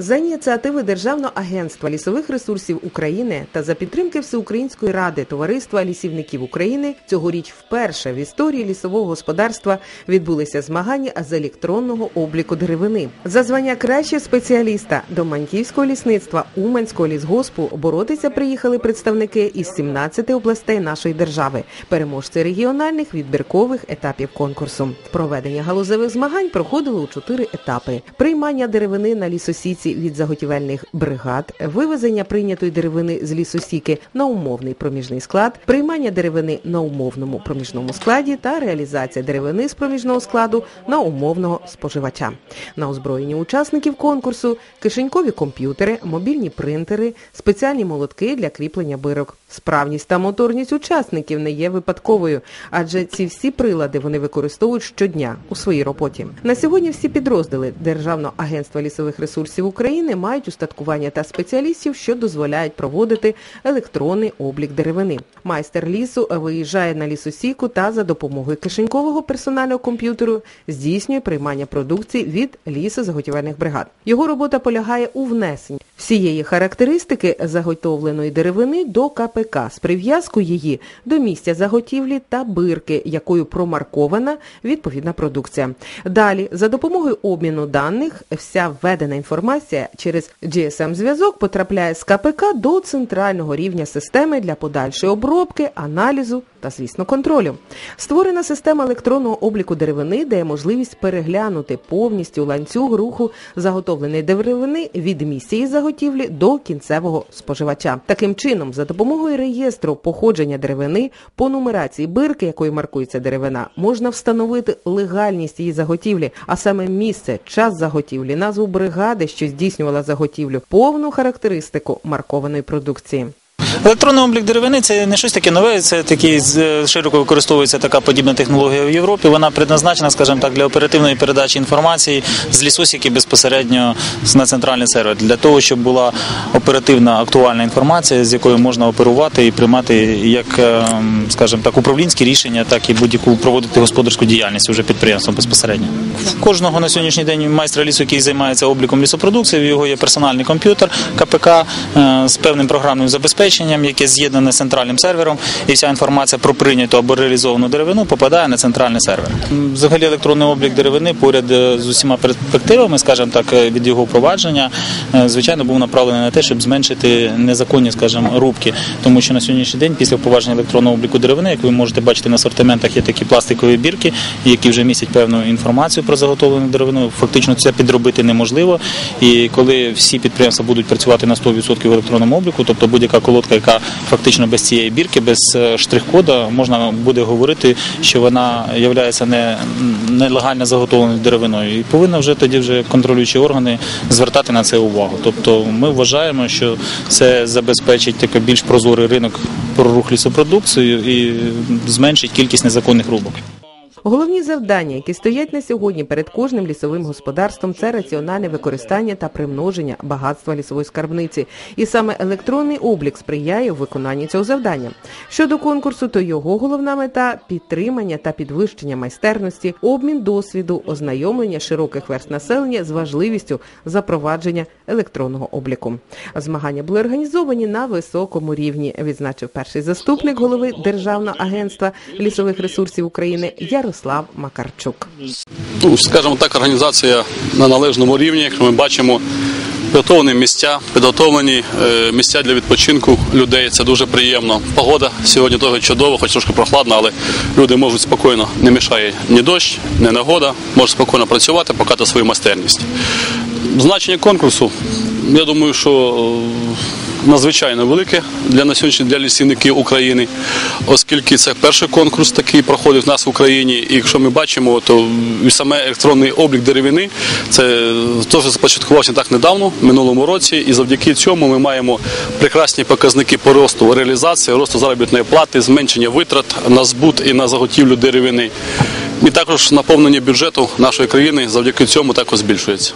За ініціативи Державного агентства лісових ресурсів України та за підтримки Всеукраїнської ради Товариства лісівників України цьогоріч вперше в історії лісового господарства відбулися змагання з електронного обліку деревини. За звання кращого спеціаліста до Маньківського лісництва Уманського лісгоспу боротися приїхали представники із 17 областей нашої держави, переможці регіональних відбіркових етапів конкурсу. Проведення галузевих змагань проходило у чотири етапи: приймання деревини на лісосіці від заготівельних бригад, вивезення прийнятої деревини з лісосіки на умовний проміжний склад, приймання деревини на умовному проміжному складі та реалізація деревини з проміжного складу на умовного споживача. На озброєнні учасників конкурсу кишенькові комп'ютери, мобільні принтери, спеціальні молотки для кріплення бирок. Справність та моторність учасників не є випадковою, адже ці всі прилади вони використовують щодня у своїй роботі. На сьогодні всі підрозділи Державного агентства лісових ресурсів України мають устаткування та спеціалістів, що дозволяють проводити електронний облік деревини. Майстер лісу виїжджає на лісосіку та за допомогою кишенькового персонального комп'ютеру здійснює приймання продукції від лісозаготівельних бригад. Його робота полягає у внесенні всієї характеристики заготовленої деревини до КПК з прив'язкою її до місця заготівлі та бирки, якою промаркована відповідна продукція. Далі, за допомогою обміну даних, вся введена інформація через GSM-зв'язок потрапляє з КПК до центрального рівня системи для подальшої обробки, аналізу та, звісно, контролю. Створена система електронного обліку деревини дає можливість переглянути повністю ланцюг руху заготовленої деревини від місця її заготівлі до кінцевого споживача. Таким чином, за допомогою реєстру походження деревини по нумерації бирки, якою маркується деревина, можна встановити легальність її заготівлі, а саме місце, час заготівлі, назву бригади, що здійснювала заготівлю, повну характеристику маркованої продукції. Електронний облік деревини це не щось таке нове, це такий широко використовується така подібна технологія в Європі. Вона предназначена, скажімо так, для оперативної передачі інформації з лісосіки безпосередньо на центральний сервер, для того, щоб була оперативна актуальна інформація, з якою можна оперувати і приймати як, ем, скажімо так, управлінські рішення, так і будь-яку проводити господарську діяльність уже підприємством безпосередньо. В кожного на сьогоднішній день майстра лісу, який займається обліком лісопродукції, в його є персональний комп'ютер КПК е, з певним програмним забезпеченням, яке з'єднане з центральним сервером, і вся інформація про прийняту або реалізовану деревину попадає на центральний сервер. Взагалі електронний облік деревини поряд е, з усіма перспективами, скажімо так, е, від його впровадження, е, звичайно, був направлений на те, щоб зменшити незаконні, скажімо, рубки, тому що на сьогоднішній день після впровадження електронного обліку деревини, як ви можете бачити на асортиментах, є такі пластикові бірки, які вже містять певну інформацію про заготовлену деревину. Фактично це підробити неможливо. І коли всі підприємства будуть працювати на 100% в електронному обліку, тобто будь-яка колодка, яка фактично без цієї бірки, без е, штрих-кода, можна буде говорити, що вона є не, нелегально заготовленою деревиною. І повинні вже тоді вже контролюючі органи звертати на це увагу. Тобто ми вважаємо, що це забезпечить такий більш прозорий ринок про рух лісопродукцію і зменшить кількість незаконних рубок. Головні завдання, які стоять на сьогодні перед кожним лісовим господарством, це раціональне використання та примноження багатства лісової скарбниці. І саме електронний облік сприяє у виконанні цього завдання. Щодо конкурсу, то його головна мета підтримання та підвищення майстерності, обмін досвіду, ознайомлення широких верст населення з важливістю запровадження електронного обліку. Змагання були організовані на високому рівні, відзначив перший заступник голови Державного агентства лісових ресурсів України Ярослав Макарчук. ну, скажімо так, організація на належному рівні. Як ми бачимо, підготовлені місця, підготовлені е, місця для відпочинку людей. Це дуже приємно. Погода сьогодні того чудово, хоч трошки прохладно, але люди можуть спокійно, не мішає ні дощ, ні негода, можуть спокійно працювати, показати свою майстерність. Значення конкурсу, я думаю, що е, надзвичайно велике для на сьогодні для лісівників України, оскільки це перший конкурс такий проходить в нас в Україні. І якщо ми бачимо, то саме електронний облік деревини це теж започаткувався так недавно, минулому році, і завдяки цьому ми маємо прекрасні показники по росту реалізації, росту заробітної плати, зменшення витрат на збут і на заготівлю деревини. І також наповнення бюджету нашої країни завдяки цьому також збільшується.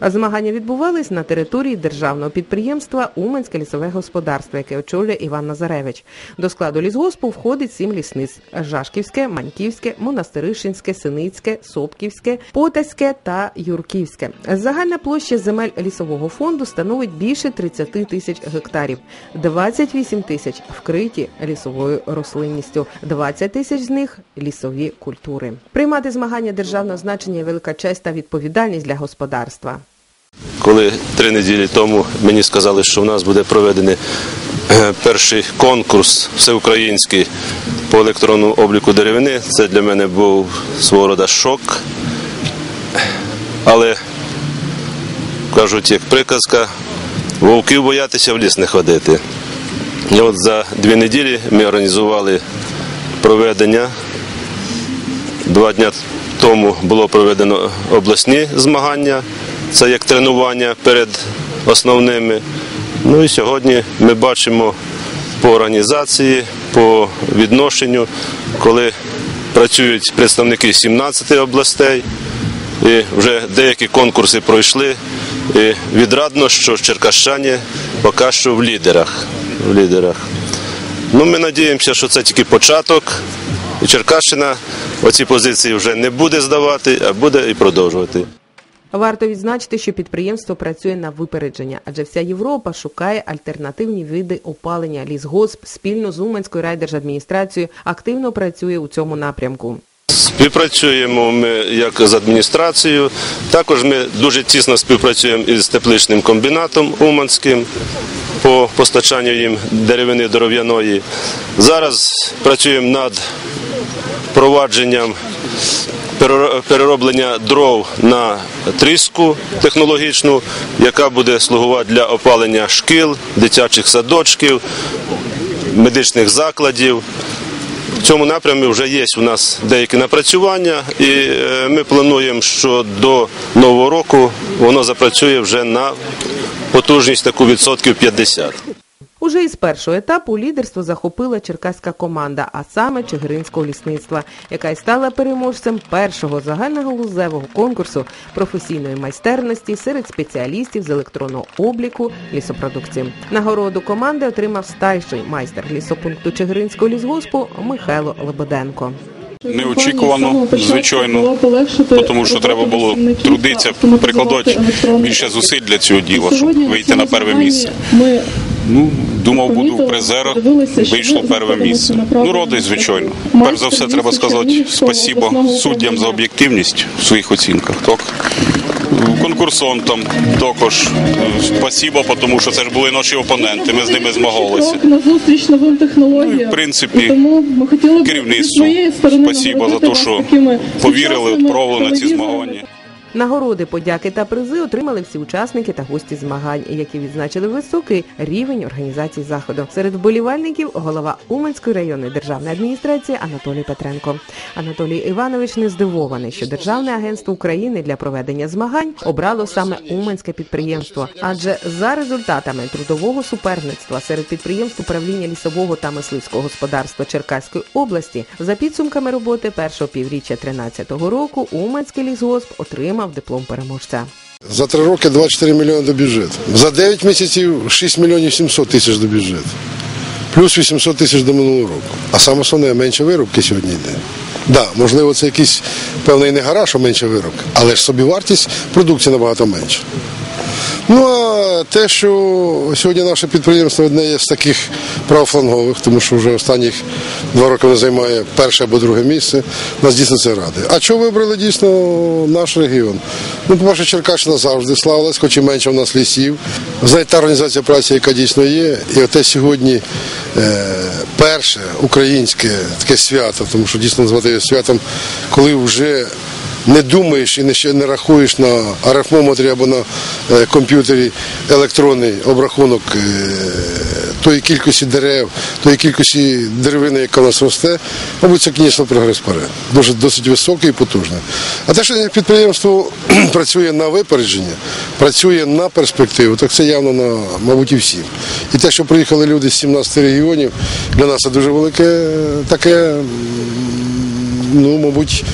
Змагання відбувались на території державного підприємства Уманське лісове господарство, яке очолює Іван Назаревич. До складу лісгоспу входить сім лісниць: Жашківське, Маньківське, Монастиришинське, Синицьке, Сопківське, Потаське та Юрківське. Загальна площа земель лісового фонду становить більше 30 тисяч гектарів, 28 тисяч вкриті лісовою рослинністю, 20 тисяч з них лісові культури. Приймати змагання державного значення велика честь та відповідальність для господарства. Коли три неділі тому мені сказали, що в нас буде проведений е, перший конкурс всеукраїнський по електронному обліку деревини, це для мене був свого роду шок. Але кажуть, як приказка, вовків боятися в ліс не ходити. І от за дві неділі ми організували проведення Два дні тому було проведено обласні змагання, це як тренування перед основними. Ну і сьогодні ми бачимо по організації, по відношенню, коли працюють представники 17 областей, і вже деякі конкурси пройшли. І відрадно, що черкащані поки що в лідерах. В лідерах. Ну, ми надіємося, що це тільки початок. І Черкащина оці позиції вже не буде здавати, а буде і продовжувати. Варто відзначити, що підприємство працює на випередження, адже вся Європа шукає альтернативні види опалення. Лісгосп спільно з Уманською райдержадміністрацією активно працює у цьому напрямку. Співпрацюємо ми як з адміністрацією. Також ми дуже тісно співпрацюємо із тепличним комбінатом Уманським по постачанню їм деревини дерев'яної. Зараз працюємо над провадженням перероблення дров на тріску технологічну, яка буде слугувати для опалення шкіл, дитячих садочків, медичних закладів. В цьому напрямі вже є у нас деякі напрацювання, і е, ми плануємо, що до нового року воно запрацює вже на потужність таку відсотків 50. Уже із першого етапу лідерство захопила черкаська команда, а саме Чигиринського лісництва, яка й стала переможцем першого загальногалузевого конкурсу професійної майстерності серед спеціалістів з електронного обліку лісопродукції. Нагороду команди отримав старший майстер лісопункту Чигиринського лісгоспу Михайло Лебеденко. Неочікувано, звичайно, тому що треба було трудитися, прикладати більше зусиль для цього діла, щоб вийти на перше місце. Ми Ну, думав, буду в призерах, вийшло перше місце. Ну, радий, звичайно. Перш за все, треба сказати спасибо суддям за об'єктивність в своїх оцінках. Так? Конкурсантам також е, спасибо, тому що це ж були наші опоненти, ми з ними змагалися. на зустріч новим технологіям. Ну, в принципі, керівництву сторони спасибо за те, що повірили, відправили на ці змагання. Нагороди, подяки та призи отримали всі учасники та гості змагань, які відзначили високий рівень організації заходу. Серед вболівальників голова Уманської районної державної адміністрації Анатолій Петренко. Анатолій Іванович не здивований, що Державне агентство України для проведення змагань обрало саме Уманське підприємство, адже за результатами трудового суперництва серед підприємств управління лісового та мисливського господарства Черкаської області за підсумками роботи першого півріччя 2013 року Уманський лісгосп отримав диплом переможця. За три роки 24 мільйони до бюджету. За 9 місяців 6 мільйонів 700 тисяч до бюджету. Плюс 800 тисяч до минулого року. А саме основне, менше виробки сьогодні йде. Да, можливо, це якийсь певний не гараж, а менше виробки, але ж собівартість продукції набагато менша. Ну а те, що сьогодні наше підприємство одне з таких правофлангових, тому що вже останніх два роки воно займає перше або друге місце, нас дійсно це радує. А чого вибрали дійсно наш регіон? Ну, по-перше, Черкащина завжди славилась, хоч і менше в нас лісів. Знаєте, та організація праці, яка дійсно є, і оте сьогодні е, перше українське таке свято, тому що дійсно назвати його святом, коли вже не думаєш і не, ще не рахуєш на арифмометрі або на е, комп'ютері електронний обрахунок е, тої кількості дерев, тої кількості деревини, яка у нас росте, мабуть, це, звісно, прогрес вперед. Дуже досить високий і потужний. А те, що підприємство працює на випередження, працює на перспективу, так це явно на, мабуть, і всім. І те, що приїхали люди з 17 регіонів, для нас це дуже велике таке, ну, мабуть,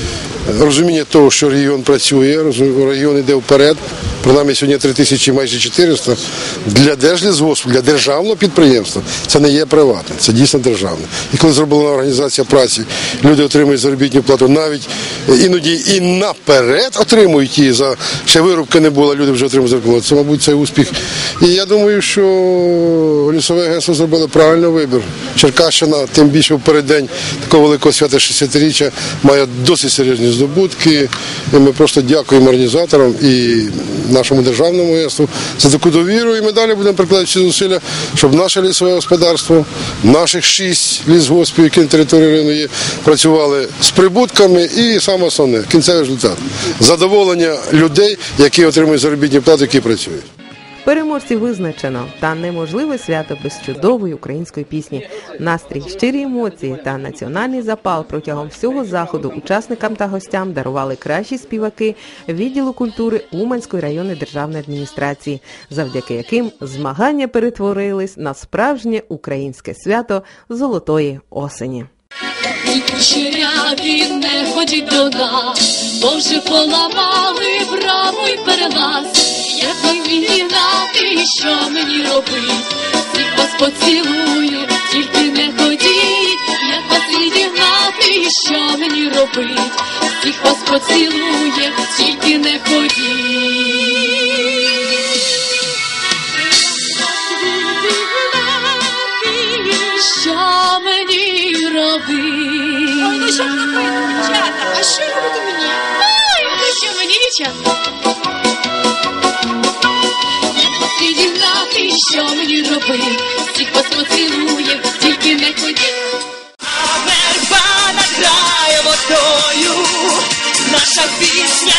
розуміння того, що регіон працює, регіон йде вперед. Принаймні сьогодні 3 тисячі майже 400 для Держлісгоспу, для державного підприємства. Це не є приватне, це дійсно державне. І коли зроблена організація праці, люди отримують заробітну плату, навіть е, іноді і наперед отримують її за ще вирубки не було, люди вже отримують заробітну плату. Це, мабуть, це успіх. І я думаю, що лісове агентство зробило правильний вибір. Черкащина, тим більше в переддень такого великого свята 60-річчя, має досить серйозні здобутки. І ми просто дякуємо організаторам і нашому державному агентству за таку довіру. І ми далі будемо прикладати всі зусилля, щоб наше лісове господарство, наших шість лісгоспів, які на території району є, працювали з прибутками і саме основне кінцевий результат задоволення людей, які отримують заробітні плати, які працюють. Переможців визначено, та неможливе свято без чудової української пісні. Настрій, щирі емоції та національний запал протягом всього заходу учасникам та гостям дарували кращі співаки відділу культури Уманської районної державної адміністрації, завдяки яким змагання перетворились на справжнє українське свято золотої осені. І кучеряві не ходіть до нас, бо вже поламали правий перелаз. Як вам відігнати, що мені робить? Всіх вас поцілую, тільки не ходіть, як вас відігнати, що мені робить? Всіх вас поцілує, тільки не ходіть. Що ви робите, дівчата? А що робити мені? Ой, ну що мені дівчата? Вас відігнати, що мені робить? Всіх вас поцілує, тільки не ходіть. Верба на краєм водою, наша пісня